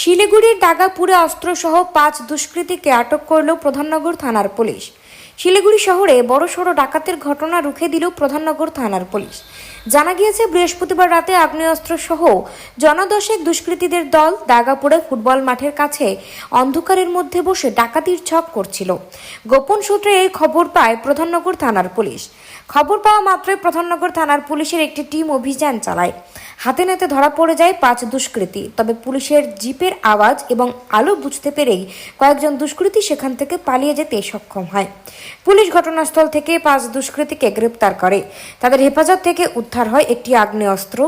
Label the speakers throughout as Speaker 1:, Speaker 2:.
Speaker 1: শিলিগুড়ির ডাগাপুরে অস্ত্রসহ পাঁচ দুষ্কৃতীকে আটক করল প্রধাননগর থানার পুলিশ। শিলিগুড়ি শহরে বড়সড় ডাকাতের ঘটনা রুখে দিল প্রধাননগর থানার পুলিশ। জানা গিয়েছে, বৃহস্পতিবার রাতে আগ্নেয়াস্ত্র সহ জনদশেক দুষ্কৃতীদের দল দাগাপুরে ফুটবল মাঠের কাছে অন্ধকারের মধ্যে বসে ডাকাতির ছক করছিল। গোপন সূত্রে এই খবর পায় প্রধাননগর থানার পুলিশ। খবর পাওয়া মাত্রই প্রধাননগর থানার পুলিশের একটি টিম অভিযান চালায়। হাতে নাতে ধরা পড়ে যায় পাঁচ দুষ্কৃতী, তবে পুলিশের জিপের আওয়াজ এবং আলো বুঝতে পেরেই কয়েকজন দুষ্কৃতী সেখান থেকে পালিয়ে যেতে সক্ষম হয়। পুলিশ ঘটনাস্থল থেকে পাঁচ দুষ্কৃতীকে গ্রেপ্তার করে। তাদের হেফাজত থেকে উদ্ধার হয় একটি আগ্নেয়াস্ত্র,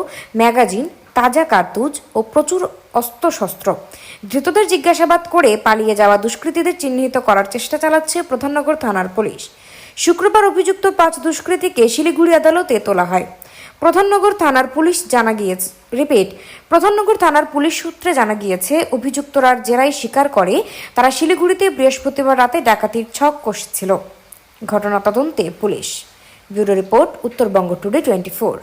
Speaker 1: ম্যাগাজিন, তাজা কার্তুজ ও প্রচুর অস্ত্রশস্ত্র। ধৃতদের জিজ্ঞাসাবাদ করে পালিয়ে যাওয়া দুষ্কৃতীদের চিহ্নিত করার চেষ্টা চালাচ্ছে প্রধাননগর থানার পুলিশ। শুক্রবার অভিযুক্ত পাঁচ দুষ্কৃতীকে শিলিগুড়ি আদালতে তোলা হয়। প্রধাননগর থানার পুলিশ জানা গিয়েছে, রিপিট, প্রধাননগর থানার পুলিশ সূত্রে জানা গিয়েছে, অভিযুক্তরা জেরাই স্বীকার করে, তারা শিলিগুড়িতে বৃহস্পতিবার রাতে ডাকাতির ছক কষেছিল। ঘটনা তদন্তে police. Bureau report, Uttarbanga today twenty four.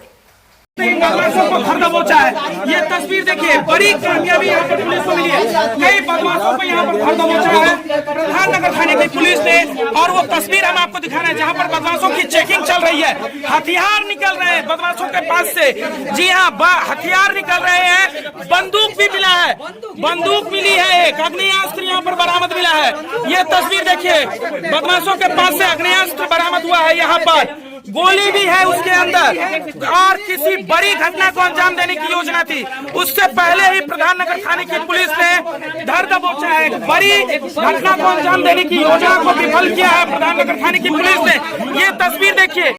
Speaker 2: बदमाशों को दबोचा है। ये तस्वीर देखिए, बड़ी कामयाबी यहाँ पर पुलिस को मिली है। कई बदमाशों को यहाँ पर घर दबोचा है। प्रधान नगर थाने की पुलिस ने, और वो तस्वीर हम आपको दिखा रहे हैं, जहाँ पर बदमाशों की चेकिंग चल रही है। हथियार निकल रहे हैं बदमाशों के पास से। जी हाँ हथियार निकल रहे हैं। बंदूक भी मिला है। बंदूक मिली है एक। अग्नियास्त्र यहाँ पर बरामद मिला है। ये तस्वीर देखिए, बदमाशों के पास से अग्नियास्त्र बरामद हुआ है यहाँ पर। गोली भी है उसके अंदर। और किसी बड़ी घटना को अंजाम देने की योजना थी। उससे पहले ही प्रधान नगर थाने की पुलिस ने धर दबोचा है। बड़ी घटना को अंजाम देने की योजना को विफल किया है प्रधान नगर थाने की पुलिस ने। ये तस्वीर देखिए।